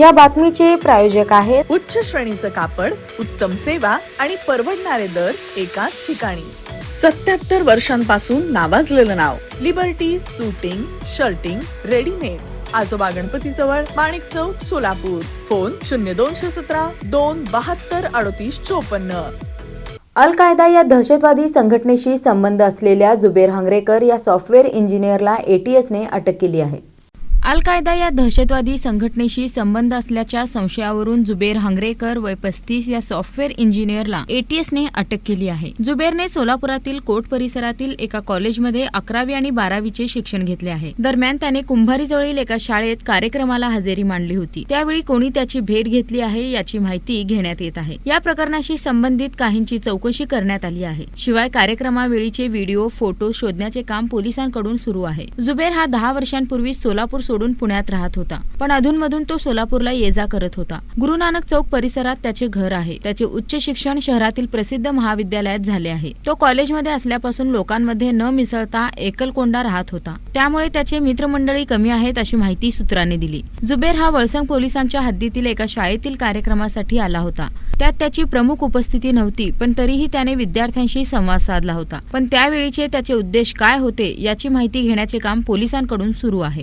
या बातमीचे प्रायोजक आहेत. उच्च श्रेणीचं कापड उत्तम सेवा आणि परवडणारे दर एकाच ठिकाणी. सत्याहत्तर वर्षांपासून नावाजलेलं नाव. Liberty suiting shirting readymades Ajoba Ganpati जवळ माणिक चौक सोलापूर. फोन शून्य दोनशे सतरा दोन बहात्तर अडतीस चोपन्न. अल कायदा या दहशतवादी संघटनेशी संबंध असलेल्या जुबेर हंगरेकर या सॉफ्टवेअर इंजिनियरला एटीएसने अटक केली आहे. अल कायदा या दहशतवादी संघटनेशी संबंध असल्याच्या संशयावरून जुबेर हांगरेकर वय पस्तीस या सॉफ्टवेअर इंजिनियरला एटीएसने अटक केली आहे. जुबेरने सोलापुरातील कोट परिसरातील एका कॉलेजमध्ये अकरावी आणि बारावीचे शिक्षण घेतले आहे. दरम्यान त्याने कुंभारीजवळील एका शाळेत कार्यक्रमाला हजेरी मांडली होती. त्यावेळी कोणी त्याची भेट घेतली आहे याची माहिती घेण्यात येत आहे. या प्रकरणाशी संबंधित काहींची चौकशी करण्यात आली आहे. शिवाय कार्यक्रमावेळीचे व्हिडिओ फोटो शोधण्याचे काम पोलिसांकडून सुरू आहे. जुबेर हा दहा वर्षांपूर्वी सोलापूर सोडून पुण्यात राहत होता. पण अधूनमधून तो सोलापूरला ये जा करत होता. गुरु नानक चौक परिसरात त्याचे घर आहे. त्याचे उच्च शिक्षण शहरातील प्रसिद्ध महाविद्यालयात झाले आहे. तो कॉलेजमध्ये असल्यापासून लोकांमध्ये न मिसळता एकलकोंडा राहत होता. त्यामुळे त्याचे मित्रमंडळी कमी आहेत अशी माहिती सूत्रांनी दिली. जुबेर हा वळसंग पोलिसांच्या हद्दीतील एका शाळेतील कार्यक्रमासाठी आला होता. त्यात त्याची प्रमुख उपस्थिती नव्हती पण तरीही त्याने विद्यार्थ्यांशी संवाद साधला होता. पण त्यावेळीचे त्याचे उद्देश काय होते याची माहिती घेण्याचे काम पोलिसांकडून सुरू आहे.